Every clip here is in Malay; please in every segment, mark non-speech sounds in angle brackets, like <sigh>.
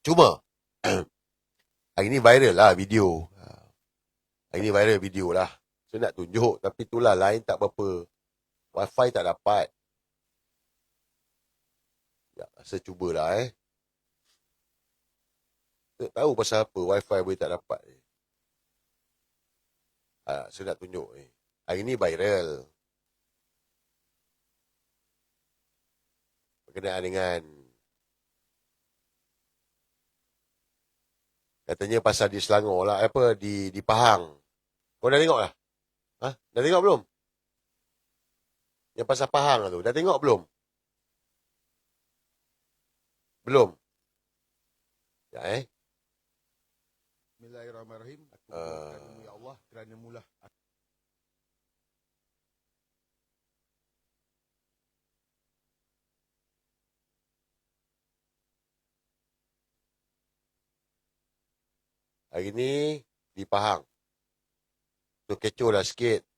Cuma, <clears throat> hari ni viral lah video. Hari ni viral video lah. Saya nak tunjuk, tapi itulah lain tak berapa. Wifi tak dapat. Ya, saya cubalah eh. Tak tahu pasal apa wifi boleh tak dapat. Ha, saya nak tunjuk ni. Hari ni viral. Berkenaan dengan Katanya pasal di Selangor lah. Apa, di, di Pahang. Kau dah tengok lah? Ha? Dah tengok belum? Yang pasal Pahang tu. Dah tengok belum? Belum? Ya eh? Bismillahirrahmanirrahim. Aku uh, ya Allah kerana mulah Hari ni di Pahang. Tu kecoh lah sikit.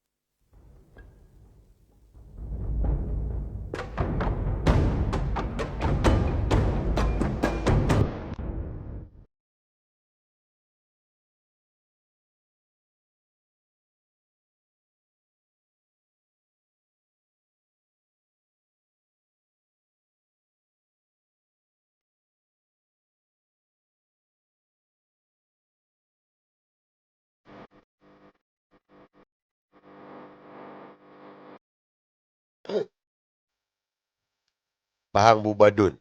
Pahang Bubadun.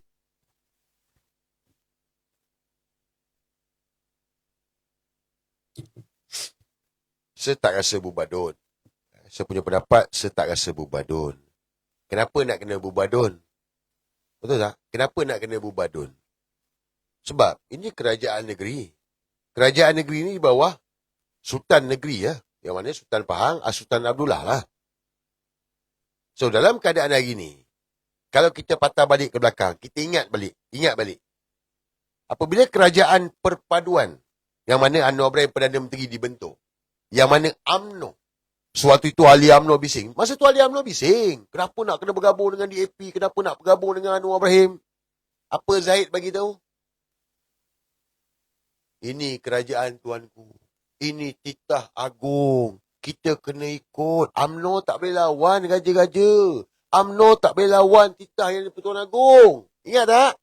Saya tak rasa bubadun. Saya punya pendapat, saya tak rasa bubadun. Kenapa nak kena bubadun? Betul tak? Kenapa nak kena bubadun? Sebab ini kerajaan negeri. Kerajaan negeri ni di bawah Sultan negeri ya. Yang mana Sultan Pahang, ah, Sultan Abdullah lah. So dalam keadaan hari ni, kalau kita patah balik ke belakang, kita ingat balik, ingat balik. Apabila kerajaan perpaduan, yang mana Anwar Ibrahim Perdana Menteri dibentuk, yang mana AMNO, suatu itu ahli AMNO bising. Masa tu ahli UMNO bising. Kenapa nak kena bergabung dengan DAP? Kenapa nak bergabung dengan Anwar Ibrahim? Apa Zahid bagi tahu? Ini kerajaan tuanku. Ini titah agung. Kita kena ikut. AMNO tak boleh lawan gaja-gaja. AMNO tak boleh lawan titah yang di-Pertuan Agong. Ingat tak?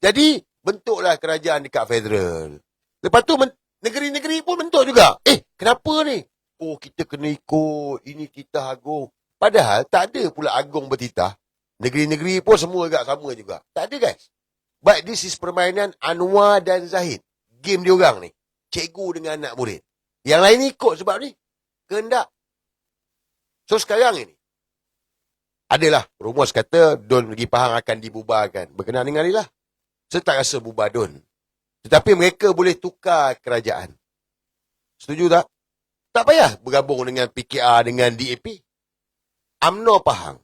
Jadi, bentuklah kerajaan dekat federal. Lepas tu, negeri-negeri pun bentuk juga. Eh, kenapa ni? Oh, kita kena ikut. Ini titah agung. Padahal, tak ada pula agung bertitah. Negeri-negeri pun semua agak sama juga. Tak ada, guys. But this is permainan Anwar dan Zahid. Game diorang ni. Cikgu dengan anak murid. Yang lain ni ikut sebab ni. Kehendak. So, sekarang ini. Adalah rumus kata Don pergi Pahang akan dibubarkan. Berkenaan dengan ni lah. Saya tak rasa bubar Don. Tetapi mereka boleh tukar kerajaan. Setuju tak? Tak payah bergabung dengan PKR dengan DAP. AMNO Pahang.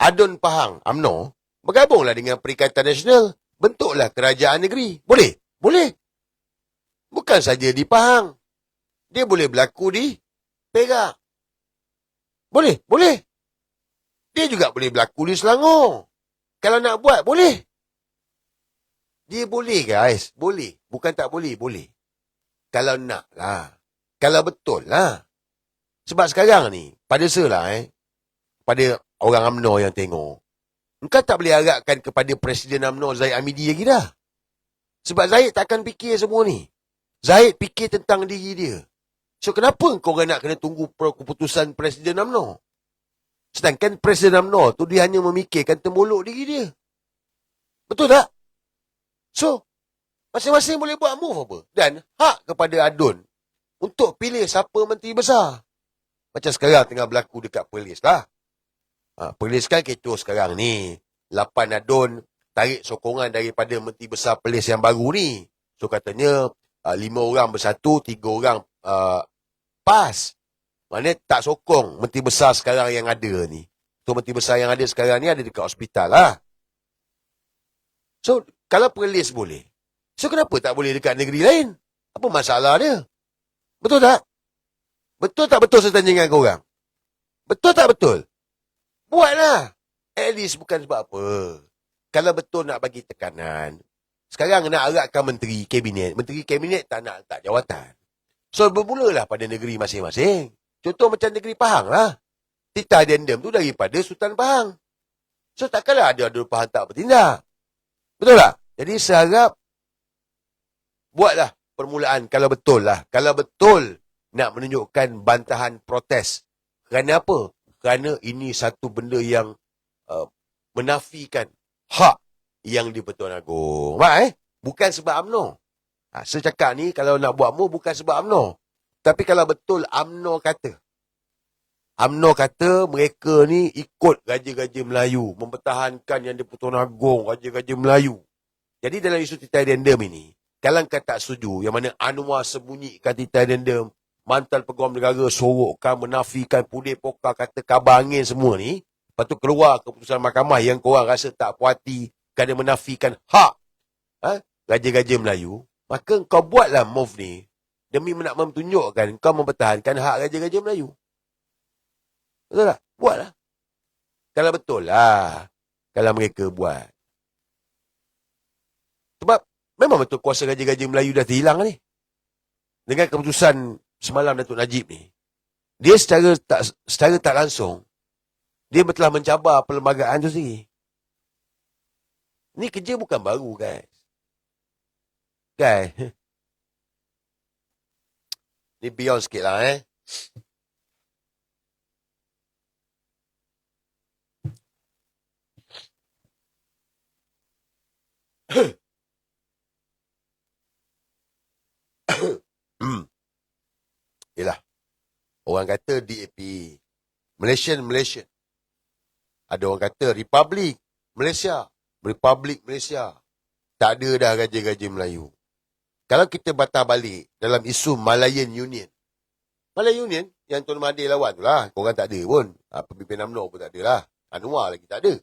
Adun Pahang. AMNO. Bergabunglah dengan Perikatan Nasional. Bentuklah kerajaan negeri. Boleh? Boleh. Bukan saja di Pahang. Dia boleh berlaku di Perak. Boleh? Boleh. Dia juga boleh berlaku di Selangor. Kalau nak buat, boleh. Dia boleh guys. Boleh. Bukan tak boleh. Boleh. Kalau nak lah. Kalau betul lah. Sebab sekarang ni, pada saya lah eh. Pada orang UMNO yang tengok. Engkau tak boleh harapkan kepada Presiden UMNO Zahid Amidi lagi dah. Sebab Zahid takkan fikir semua ni. Zahid fikir tentang diri dia. So kenapa kau orang nak kena tunggu keputusan Presiden UMNO? Sedangkan Presiden UMNO tu dia hanya memikirkan tembolok diri dia. Betul tak? So, masing-masing boleh buat move apa. Dan hak kepada Adun untuk pilih siapa menteri besar. Macam sekarang tengah berlaku dekat Perlis lah. Ha, Perlis kan kecoh sekarang ni. Lapan Adun tarik sokongan daripada menteri besar Perlis yang baru ni. So katanya uh, lima orang bersatu, tiga orang uh, PAS. Maknanya tak sokong menteri besar sekarang yang ada ni. So menteri besar yang ada sekarang ni ada dekat hospital lah. So kalau perlis boleh. So kenapa tak boleh dekat negeri lain? Apa masalah dia? Betul tak? Betul tak betul saya tanya dengan korang? Betul tak betul? Buatlah. At least bukan sebab apa. Kalau betul nak bagi tekanan, Sekarang nak eratkan menteri kabinet. Menteri kabinet tak nak letak jawatan. So, bermulalah pada negeri masing-masing. Contoh macam negeri Pahang lah. Titah addendum tu daripada Sultan Pahang. So, takkanlah ada ada Pahang tak bertindak. Betul tak? Jadi, saya harap buatlah permulaan kalau betul lah. Kalau betul nak menunjukkan bantahan protes. Kerana apa? Kerana ini satu benda yang uh, menafikan hak yang di Pertuan Agong. Faham eh? Bukan sebab UMNO. Ha, saya cakap ni kalau nak buat mu bukan sebab UMNO. Tapi kalau betul UMNO kata. UMNO kata mereka ni ikut gaji-gaji Melayu. Mempertahankan yang di Pertuan Agong, gaji-gaji Melayu. Jadi dalam isu titah addendum ini, kalau kau tak setuju, yang mana Anwar sembunyikan titah addendum, mantan peguam negara sorokkan, menafikan, pudih pokar, kata kabar angin semua ni, lepas tu keluar keputusan mahkamah yang korang rasa tak puati kerana menafikan hak ha, gaji-gaji Melayu, maka kau buatlah move ni demi nak menunjukkan kau mempertahankan hak gaji-gaji Melayu. Betul tak? Buatlah. Kalau betul lah. Kalau mereka buat. Sebab memang betul kuasa gaji-gaji Melayu dah terhilang ni. Dengan keputusan semalam Datuk Najib ni. Dia secara tak secara tak langsung dia telah mencabar perlembagaan tu sendiri. Ni kerja bukan baru guys. Guys. Ni beyond sikit lah eh. <coughs> Yelah. Orang kata DAP. Malaysian, Malaysian. Ada orang kata Republic Malaysia. Republic Malaysia. Tak ada dah gaji-gaji Melayu. Kalau kita batal balik dalam isu Malayan Union. Malayan Union yang Tuan Mahathir lawan tu lah. Korang tak ada pun. Ha, pemimpin UMNO pun tak ada lah. Anwar lagi tak ada.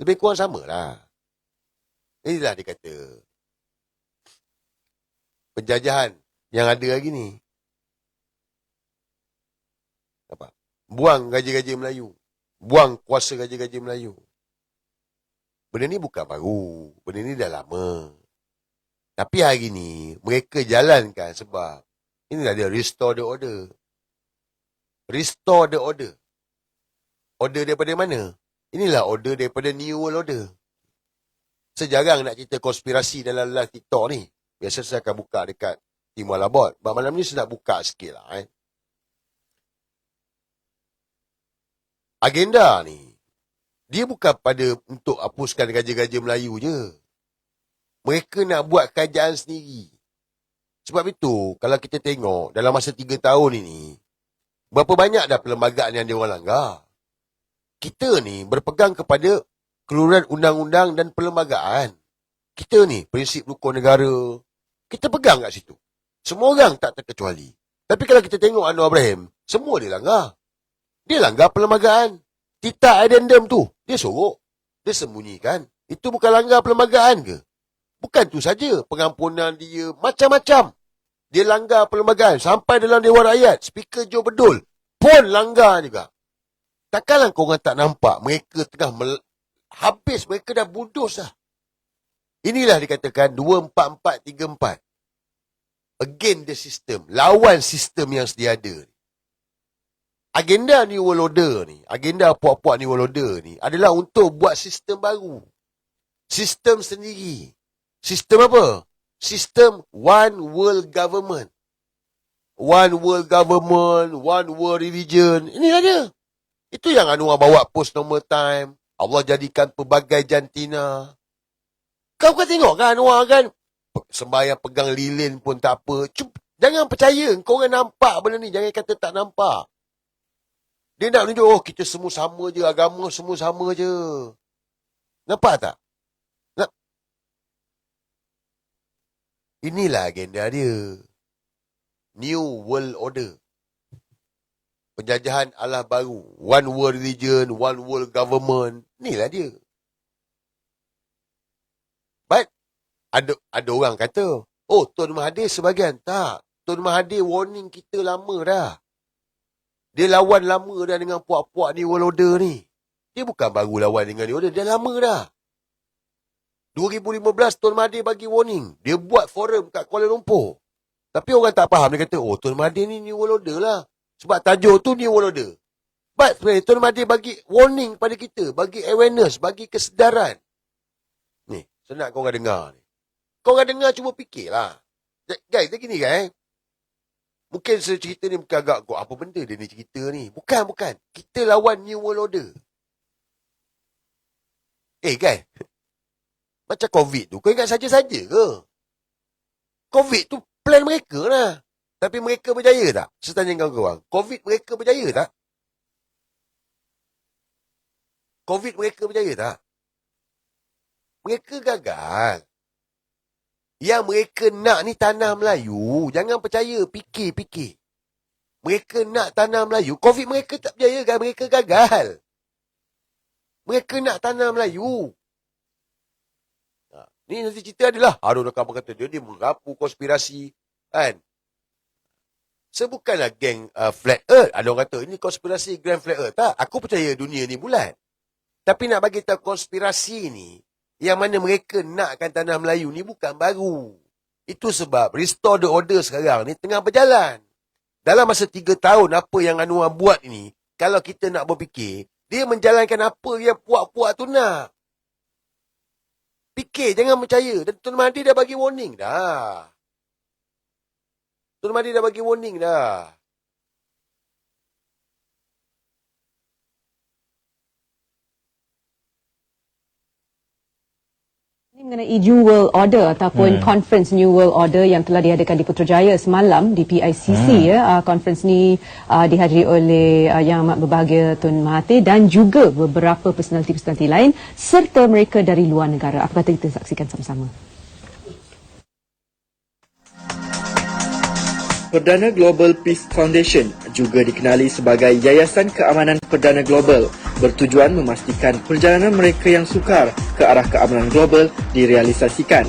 Lebih kurang sama lah. Inilah dia kata. Penjajahan yang ada lagi ni. Apa? Buang gaji-gaji Melayu. Buang kuasa gaji-gaji Melayu. Benda ni bukan baru. Benda ni dah lama. Tapi hari ni, mereka jalankan sebab inilah dia restore the order. Restore the order. Order daripada mana? Inilah order daripada New World Order. Sejarang nak cerita konspirasi dalam live TikTok ni. Biasa saya akan buka dekat Timur Labot. But malam ni saya nak buka sikit lah. Eh. Agenda ni, dia bukan pada untuk hapuskan gaji-gaji Melayu je. Mereka nak buat kajian sendiri. Sebab itu, kalau kita tengok dalam masa tiga tahun ini, berapa banyak dah perlembagaan yang dia orang langgar. Kita ni berpegang kepada keluaran undang-undang dan perlembagaan. Kita ni, prinsip rukun negara, kita pegang kat situ. Semua orang tak terkecuali. Tapi kalau kita tengok Anwar Ibrahim, semua dia langgar. Dia langgar perlembagaan. Titah addendum tu, dia sorok. Dia sembunyikan. Itu bukan langgar perlembagaan ke? Bukan tu saja pengampunan dia macam-macam. Dia langgar perlembagaan sampai dalam Dewan Rakyat. Speaker Joe Bedul pun langgar juga. Takkanlah korang tak nampak mereka tengah mel- habis mereka dah budos dah. Inilah dikatakan 24434. Again the system. Lawan sistem yang sedia ada. Agenda New World Order ni, agenda puak-puak New World Order ni adalah untuk buat sistem baru. Sistem sendiri. Sistem apa? Sistem One World Government. One World Government, One World Religion. Ini ada. Itu yang Anwar bawa post normal time. Allah jadikan pelbagai jantina. Kau kan tengok kan Anwar kan? Sembayang pegang lilin pun tak apa. Cuma, jangan percaya. Kau orang nampak benda ni. Jangan kata tak nampak. Dia nak tunjuk, oh kita semua sama je. Agama semua sama je. Nampak tak? Inilah agenda dia. New World Order. Penjajahan Allah baru. One world religion, one world government. Inilah dia. But, ada ada orang kata, oh Tuan Mahathir sebagian. Tak. Tuan Mahathir warning kita lama dah. Dia lawan lama dah dengan puak-puak ni world order ni. Dia bukan baru lawan dengan dia. Dia lama dah. 2015 Tuan Mahathir bagi warning. Dia buat forum kat Kuala Lumpur. Tapi orang tak faham. Dia kata, oh Tuan Mahathir ni New World Order lah. Sebab tajuk tu New World Order. But sebenarnya Tuan Mahathir bagi warning pada kita. Bagi awareness. Bagi kesedaran. Ni, senang kau orang dengar ni. Kau dengar cuba fikirlah. Guys, dia gini kan. Mungkin cerita ni mungkin agak kau apa benda dia ni cerita ni. Bukan, bukan. Kita lawan New World Order. Eh, guys. Macam COVID tu, kau ingat saja-saja ke? COVID tu plan mereka lah. Tapi mereka berjaya tak? Saya tanya kawan-kawan. COVID mereka berjaya tak? COVID mereka berjaya tak? Mereka gagal. Yang mereka nak ni tanah Melayu. Jangan percaya. Fikir-fikir. Mereka nak tanah Melayu. COVID mereka tak berjaya kan? Mereka gagal. Mereka nak tanah Melayu. Ni nanti cerita adalah. Aduh, nak kata dia ni merapu konspirasi. Kan? Sebukanlah geng uh, flat earth. Ada orang kata ini konspirasi grand flat earth. Tak, aku percaya dunia ni bulat. Tapi nak bagi tahu konspirasi ni yang mana mereka nakkan tanah Melayu ni bukan baru. Itu sebab restore the order sekarang ni tengah berjalan. Dalam masa tiga tahun apa yang Anwar buat ini, kalau kita nak berfikir, dia menjalankan apa yang puak-puak tu nak. Fikir, jangan percaya. Dan Tuan Mahdi dah bagi warning dah. Tuan Mahdi dah bagi warning dah. Mengenai New World Order ataupun hmm. Conference New World Order yang telah diadakan di Putrajaya semalam di PICC hmm. ya. Uh, conference ni uh, dihadiri oleh uh, Yang Amat Berbahagia Tun Mahathir dan juga beberapa personaliti-personaliti lain serta mereka dari luar negara. Apa kata kita saksikan sama-sama? Perdana Global Peace Foundation juga dikenali sebagai Yayasan Keamanan Perdana Global bertujuan memastikan perjalanan mereka yang sukar ke arah keamanan global direalisasikan.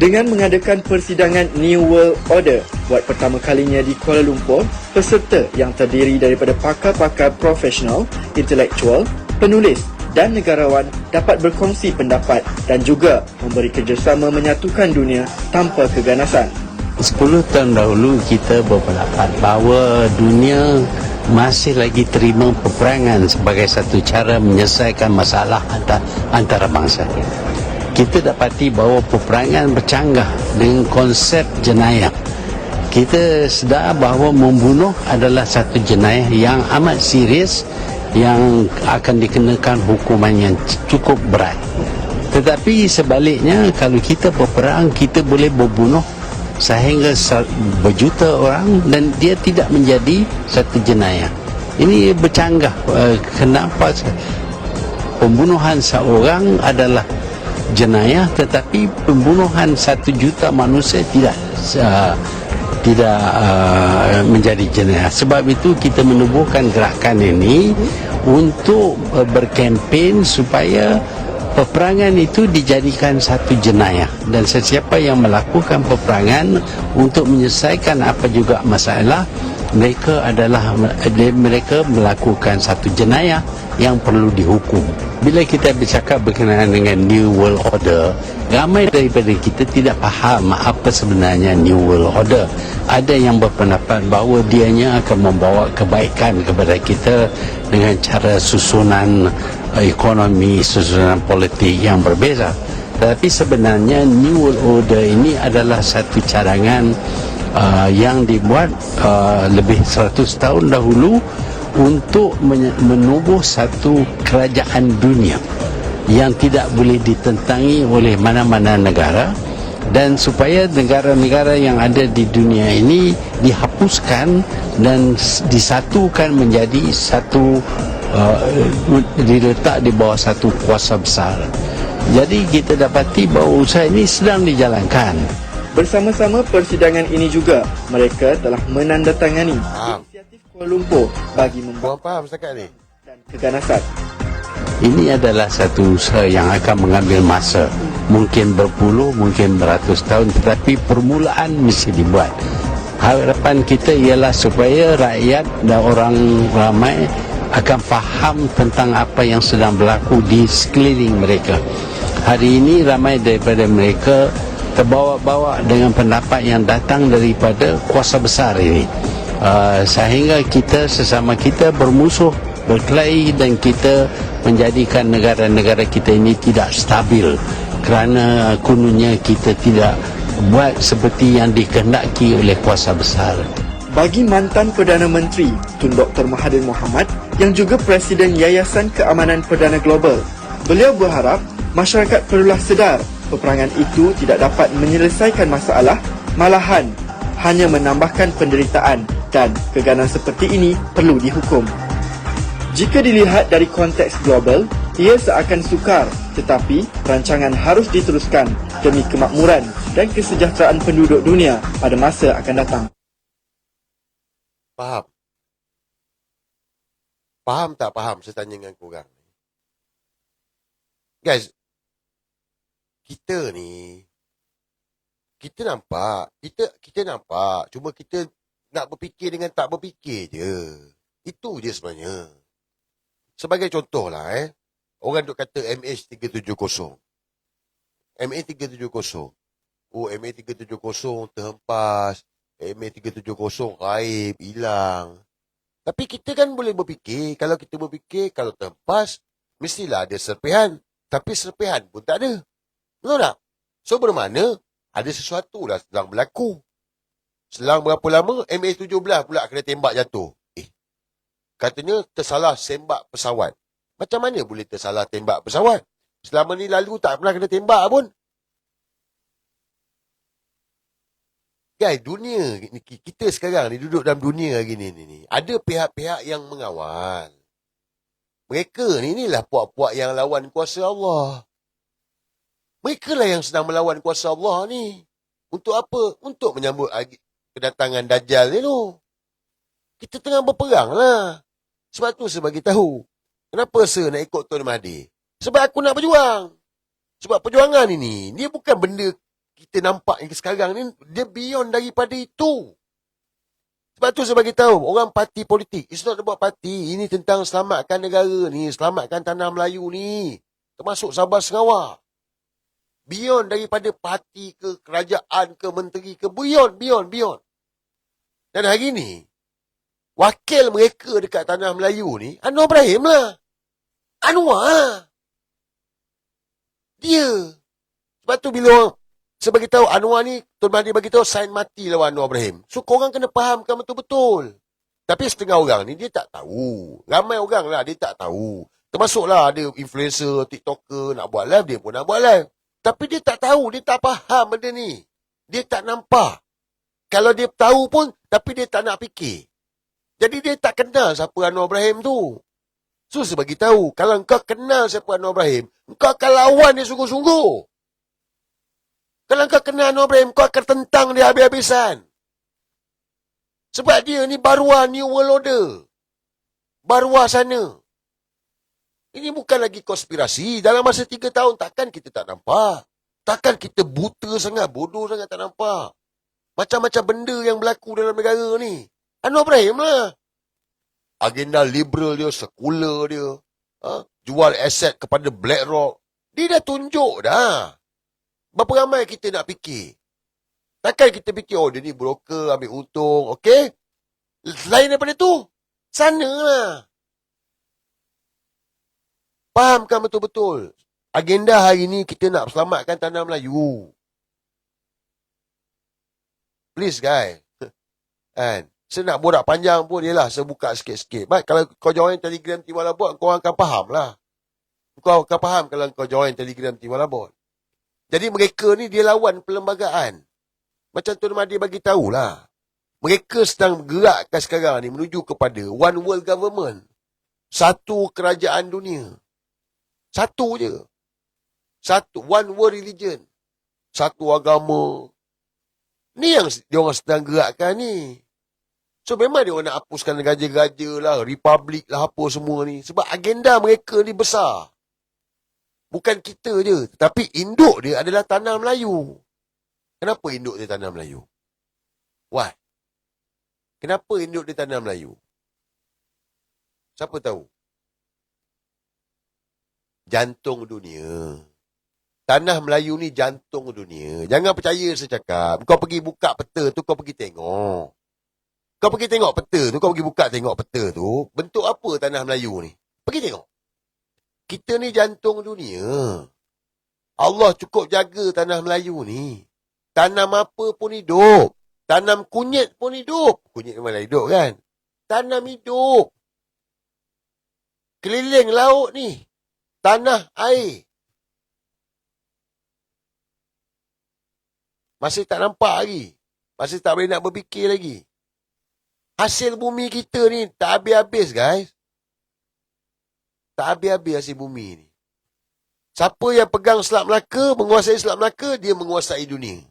Dengan mengadakan persidangan New World Order buat pertama kalinya di Kuala Lumpur, peserta yang terdiri daripada pakar-pakar profesional, intelektual, penulis dan negarawan dapat berkongsi pendapat dan juga memberi kerjasama menyatukan dunia tanpa keganasan. 10 tahun dahulu kita berpendapat bahawa dunia masih lagi terima peperangan sebagai satu cara menyelesaikan masalah antara, antara bangsa kita. Kita dapati bahawa peperangan bercanggah dengan konsep jenayah. Kita sedar bahawa membunuh adalah satu jenayah yang amat serius yang akan dikenakan hukuman yang cukup berat. Tetapi sebaliknya kalau kita berperang kita boleh membunuh sehingga berjuta orang dan dia tidak menjadi satu jenayah. Ini bercanggah uh, kenapa pembunuhan seorang adalah jenayah tetapi pembunuhan satu juta manusia tidak uh, tidak uh, menjadi jenayah. Sebab itu kita menubuhkan gerakan ini untuk berkempen supaya peperangan itu dijadikan satu jenayah. Dan sesiapa yang melakukan peperangan untuk menyelesaikan apa juga masalah mereka adalah mereka melakukan satu jenayah yang perlu dihukum. Bila kita bercakap berkenaan dengan New World Order, ramai daripada kita tidak faham apa sebenarnya New World Order. Ada yang berpendapat bahawa dianya akan membawa kebaikan kepada kita dengan cara susunan ekonomi, susunan politik yang berbeza. Tetapi sebenarnya New World Order ini adalah satu cadangan uh, yang dibuat uh, lebih 100 tahun dahulu untuk menubuh satu kerajaan dunia yang tidak boleh ditentangi oleh mana-mana negara dan supaya negara-negara yang ada di dunia ini dihapuskan dan disatukan menjadi satu uh, diletak di bawah satu kuasa besar. Jadi kita dapati bahawa usaha ini sedang dijalankan. Bersama-sama persidangan ini juga, mereka telah menandatangani inisiatif Kuala Lumpur bagi membuat faham setakat ni? dan keganasan. Ini adalah satu usaha yang akan mengambil masa. Mungkin berpuluh, mungkin beratus tahun. Tetapi permulaan mesti dibuat. Harapan kita ialah supaya rakyat dan orang ramai akan faham tentang apa yang sedang berlaku di sekeliling mereka. Hari ini ramai daripada mereka terbawa-bawa dengan pendapat yang datang daripada kuasa besar ini. Uh, sehingga kita sesama kita bermusuh, berkelahi dan kita menjadikan negara-negara kita ini tidak stabil kerana kononnya kita tidak buat seperti yang dikehendaki oleh kuasa besar. Bagi mantan Perdana Menteri Tun Dr. Mahathir Mohamad yang juga Presiden Yayasan Keamanan Perdana Global, beliau berharap masyarakat perlulah sedar peperangan itu tidak dapat menyelesaikan masalah, malahan hanya menambahkan penderitaan dan keganan seperti ini perlu dihukum. Jika dilihat dari konteks global, ia seakan sukar tetapi rancangan harus diteruskan demi kemakmuran dan kesejahteraan penduduk dunia pada masa akan datang. Faham? Faham tak faham saya tanya dengan korang? Guys, kita ni, kita nampak, kita kita nampak, cuma kita nak berfikir dengan tak berfikir je. Itu je sebenarnya. Sebagai contoh lah eh, orang duk kata MH370. MH370. Oh, MH370 terhempas. MA370 raib, hilang. Tapi kita kan boleh berfikir, kalau kita berfikir, kalau terlepas, mestilah ada serpihan. Tapi serpihan pun tak ada. Betul tak? So bermakna, ada sesuatu lah sedang berlaku. Selang berapa lama, MA17 pula kena tembak jatuh. Eh, katanya tersalah sembak pesawat. Macam mana boleh tersalah tembak pesawat? Selama ni lalu tak pernah kena tembak pun. Guys, dunia ni, kita sekarang ni duduk dalam dunia gini ni, ni. Ada pihak-pihak yang mengawal. Mereka ni inilah puak-puak yang lawan kuasa Allah. Mereka lah yang sedang melawan kuasa Allah ni. Untuk apa? Untuk menyambut kedatangan Dajjal ni tu. Kita tengah berperang lah. Sebab tu saya bagi tahu. Kenapa saya nak ikut Tuan Mahdi? Sebab aku nak berjuang. Sebab perjuangan ini, dia bukan benda kita nampak yang sekarang ni, dia beyond daripada itu. Sebab tu saya bagi tahu, orang parti politik, it's not about parti. Ini tentang selamatkan negara ni, selamatkan tanah Melayu ni. Termasuk Sabah Sarawak. Beyond daripada parti ke, kerajaan ke, menteri ke, beyond, beyond, beyond. Dan hari ni, wakil mereka dekat tanah Melayu ni, Anwar Ibrahim lah. Anwar lah. Dia. Sebab tu bila orang saya tahu Anwar ni Tuan Mahdi bagi tahu sign mati lawan Anwar Ibrahim. So korang kena fahamkan betul-betul. Tapi setengah orang ni dia tak tahu. Ramai orang lah dia tak tahu. Termasuklah ada influencer, TikToker nak buat live dia pun nak buat live. Tapi dia tak tahu, dia tak faham benda ni. Dia tak nampak. Kalau dia tahu pun tapi dia tak nak fikir. Jadi dia tak kenal siapa Anwar Ibrahim tu. So saya bagi tahu, kalau kau kenal siapa Anwar Ibrahim, kau akan lawan dia sungguh-sungguh. Kalau kau kenal Anwar Ibrahim, kau akan tentang dia habis-habisan. Sebab dia ni baruah New World Order. Baruah sana. Ini bukan lagi konspirasi. Dalam masa tiga tahun, takkan kita tak nampak. Takkan kita buta sangat, bodoh sangat tak nampak. Macam-macam benda yang berlaku dalam negara ni. Anwar Ibrahim lah. Agenda liberal dia, sekular dia. Ha? Jual aset kepada BlackRock. Dia dah tunjuk dah. Berapa ramai kita nak fikir? Takkan kita fikir, oh dia ni broker, ambil untung, okey? Selain daripada tu, sana lah. Fahamkan betul-betul. Agenda hari ni kita nak selamatkan tanah Melayu. Please guys. <laughs> Kan? Saya nak borak panjang pun ialah saya buka sikit-sikit. Baik, kalau kau join Telegram Tiwala Bot, kau akan faham lah. Kau akan faham kalau kau join Telegram Tiwala Bot. Jadi mereka ni dia lawan perlembagaan. Macam Tuan Mahdi bagi tahulah. Mereka sedang bergerakkan sekarang ni menuju kepada one world government. Satu kerajaan dunia. Satu je. Satu. One world religion. Satu agama. Ni yang dia orang sedang gerakkan ni. So memang dia nak hapuskan gaja-gaja lah, republik lah apa semua ni. Sebab agenda mereka ni besar. Bukan kita je. Tapi induk dia adalah tanah Melayu. Kenapa induk dia tanah Melayu? Why? Kenapa induk dia tanah Melayu? Siapa tahu? Jantung dunia. Tanah Melayu ni jantung dunia. Jangan percaya saya cakap. Kau pergi buka peta tu, kau pergi tengok. Kau pergi tengok peta tu, kau pergi buka tengok peta tu. Bentuk apa tanah Melayu ni? Pergi tengok. Kita ni jantung dunia. Allah cukup jaga tanah Melayu ni. Tanam apa pun hidup. Tanam kunyit pun hidup. Kunyit memang hidup kan? Tanam hidup. Keliling laut ni. Tanah air. Masih tak nampak lagi. Masih tak boleh nak berfikir lagi. Hasil bumi kita ni tak habis-habis guys. Tak habis-habis hasil bumi ni. Siapa yang pegang Selat Melaka, menguasai Selat Melaka, dia menguasai dunia.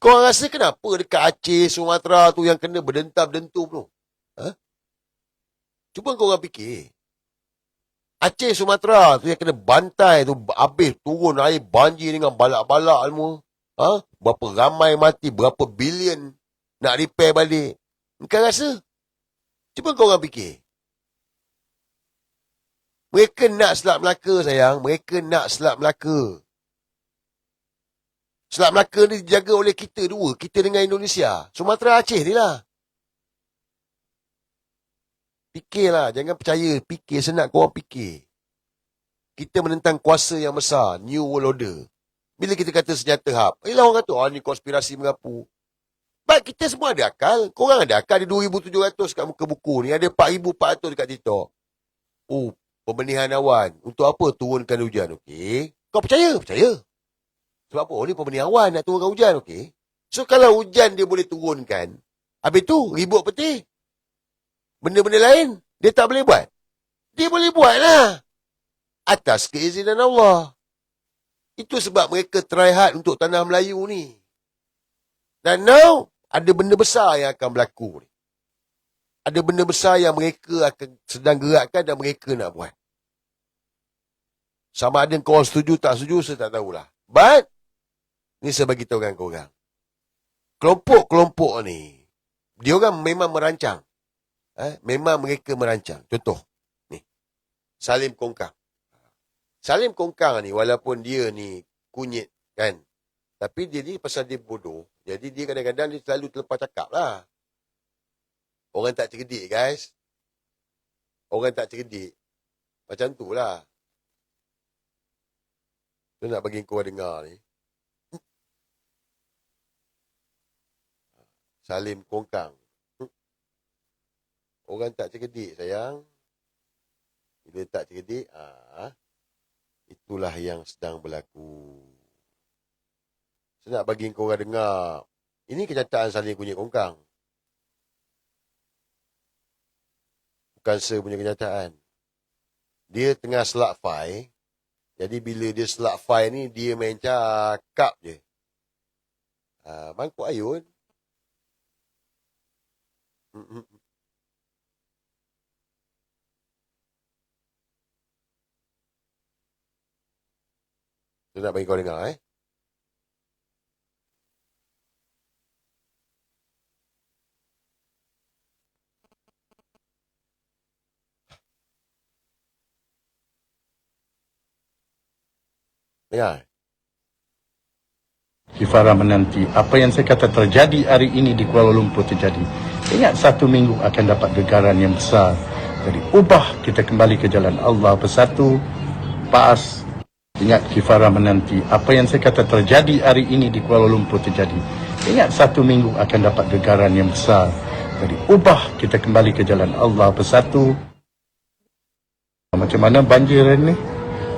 Kau rasa kenapa dekat Aceh, Sumatera tu yang kena berdentam-dentum tu? Ha? Cuba kau orang fikir. Aceh, Sumatera tu yang kena bantai tu, habis turun air banjir dengan balak-balak semua. Ha? Berapa ramai mati, berapa bilion nak repair balik. Kau rasa? Cuba kau orang fikir. Mereka nak Selat Melaka sayang. Mereka nak Selat Melaka. Selat Melaka ni dijaga oleh kita dua. Kita dengan Indonesia. Sumatera Aceh ni lah. Fikirlah. Jangan percaya. Fikir. Senang korang fikir. Kita menentang kuasa yang besar. New World Order. Bila kita kata senjata hub. Yelah orang kata, oh ni konspirasi mengapu. Baik kita semua ada akal. Korang ada akal. Ada 2,700 kat muka buku ni. Ada 4,400 dekat TikTok. Oh, pembenihan awan. Untuk apa turunkan hujan, okey? Kau percaya? Percaya. Sebab apa? Oh, ni pembenihan awan nak turunkan hujan, okey? So, kalau hujan dia boleh turunkan, habis tu ribut peti. Benda-benda lain, dia tak boleh buat. Dia boleh buat lah. Atas keizinan Allah. Itu sebab mereka try hard untuk tanah Melayu ni. Dan now, ada benda besar yang akan berlaku ni. Ada benda besar yang mereka akan sedang gerakkan dan mereka nak buat. Sama ada kau setuju tak setuju, saya tak tahulah. But, ni saya bagi tahu kan korang. Kelompok-kelompok ni, dia orang memang merancang. Eh, memang mereka merancang. Contoh, ni. Salim Kongkang. Salim Kongkang ni, walaupun dia ni kunyit, kan. Tapi dia ni pasal dia bodoh. Jadi dia kadang-kadang dia selalu terlepas cakap lah. Orang tak cerdik, guys. Orang tak cerdik. Macam tu lah. Saya nak bagi kau dengar ni. Salim Kongkang. Orang tak cerdik, sayang. Bila tak cerdik, ah, itulah yang sedang berlaku. Saya nak bagi kau orang dengar. Ini kenyataan Salim kunyit Kongkang. Bukan saya punya kenyataan. Dia tengah selak file. Jadi bila dia selak file ni, dia main cakap je. Ha, mangkuk ayun. Hmm, Saya nak bagi kau dengar eh. Dengar. Kifara menanti apa yang saya kata terjadi hari ini di Kuala Lumpur terjadi. Ingat satu minggu akan dapat gegaran yang besar. Jadi ubah kita kembali ke jalan Allah bersatu. Pas. Ingat Kifara menanti apa yang saya kata terjadi hari ini di Kuala Lumpur terjadi. Ingat satu minggu akan dapat gegaran yang besar. Jadi ubah kita kembali ke jalan Allah bersatu. Macam mana banjir ini?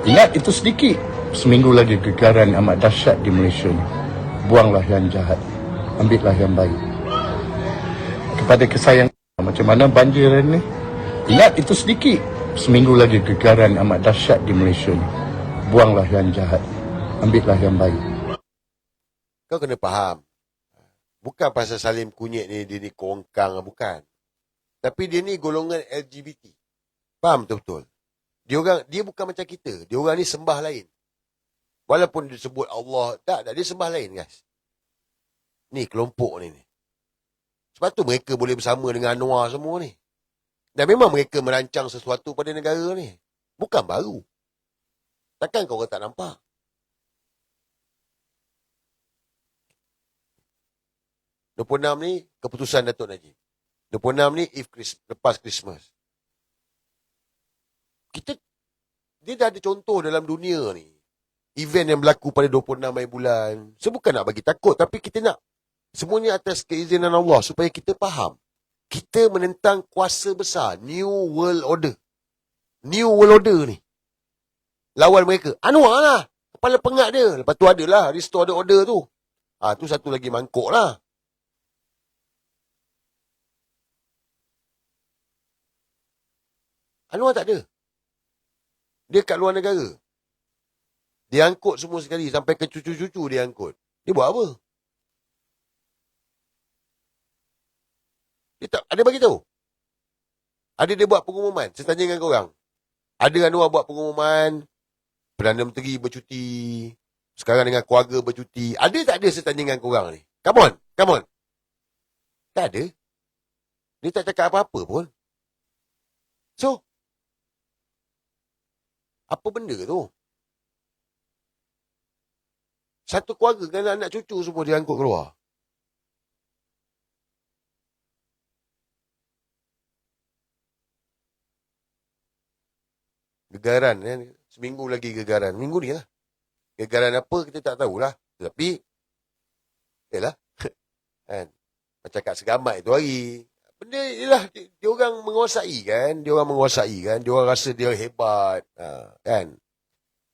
Ingat itu sedikit. Seminggu lagi gegaran amat dahsyat di Malaysia ni. Buanglah yang jahat. Ambillah yang baik. Kepada kesayangan macam mana banjir ini? Ingat itu sedikit. Seminggu lagi gegaran amat dahsyat di Malaysia ni. Buanglah yang jahat. Ambillah yang baik. Kau kena faham. Bukan pasal Salim kunyit ni, dia ni kongkang, bukan. Tapi dia ni golongan LGBT. Faham betul-betul? Dia orang dia bukan macam kita. Dia orang ni sembah lain. Walaupun disebut Allah, tak, tak dia sembah lain, guys. Ni kelompok ni. ni. Sebab tu mereka boleh bersama dengan Anwar semua ni. Dan memang mereka merancang sesuatu pada negara ni. Bukan baru. Takkan kau orang tak nampak? Enam ni keputusan Datuk Najib. 26 ni if Chris, lepas Christmas. Kita dia dah ada contoh dalam dunia ni. Event yang berlaku pada 26 hari bulan. So bukan nak bagi takut tapi kita nak semuanya atas keizinan Allah supaya kita faham. Kita menentang kuasa besar, New World Order. New World Order ni. Lawan mereka. Anwar lah. Kepala pengat dia. Lepas tu ada lah. Restore the order tu. Ah tu satu lagi mangkuk lah. Anwar tak ada. Dia kat luar negara. Dia angkut semua sekali. Sampai ke cucu-cucu dia angkut. Dia buat apa? Dia tak, ada bagi tahu. Ada dia buat pengumuman. Saya tanya dengan korang. Ada Anwar buat pengumuman. Perdana Menteri bercuti. Sekarang dengan keluarga bercuti. Ada tak ada dengan korang ni? Come on. Come on. Tak ada. Dia tak cakap apa-apa pun. So, apa benda tu? Satu keluarga kan anak cucu semua dia angkut keluar. Gegaran kan. Seminggu lagi gegaran. Minggu ni lah. Gegaran apa kita tak tahulah. Tapi, yalah. <laughs> kan. Macam kat segamat itu hari. Benda ni lah. Dia, dia orang menguasai kan. Dia orang menguasai kan. Dia orang rasa dia hebat. Ha, kan.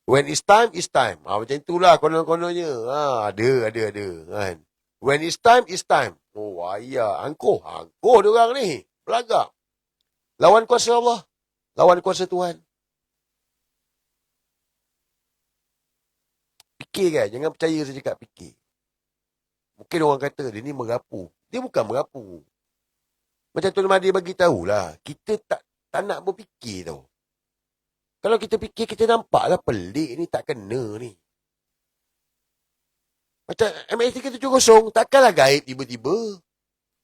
When it's time, it's time. Ha, macam itulah konon-kononnya. Ha, ada, ada, ada. Kan. When it's time, it's time. Oh, ayah. Angkuh. Angkuh dia orang ni. Belagak. Lawan kuasa Allah. Lawan kuasa Tuhan. Fikir kan. Jangan percaya saya cakap fikir. Mungkin orang kata dia ni merapu. Dia bukan merapu. Macam Tuan Mahdi bagi tahulah. Kita tak tak nak berfikir tau. Kalau kita fikir, kita nampaklah pelik ni tak kena ni. Macam MH370, takkanlah gaib tiba-tiba.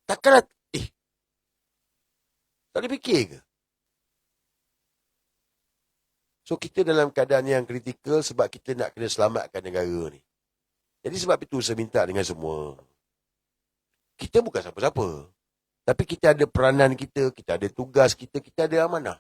Takkanlah, eh. Tak boleh fikir ke? So, kita dalam keadaan yang kritikal sebab kita nak kena selamatkan negara ni. Jadi sebab itu saya minta dengan semua. Kita bukan siapa-siapa. Tapi kita ada peranan kita, kita ada tugas kita, kita ada amanah.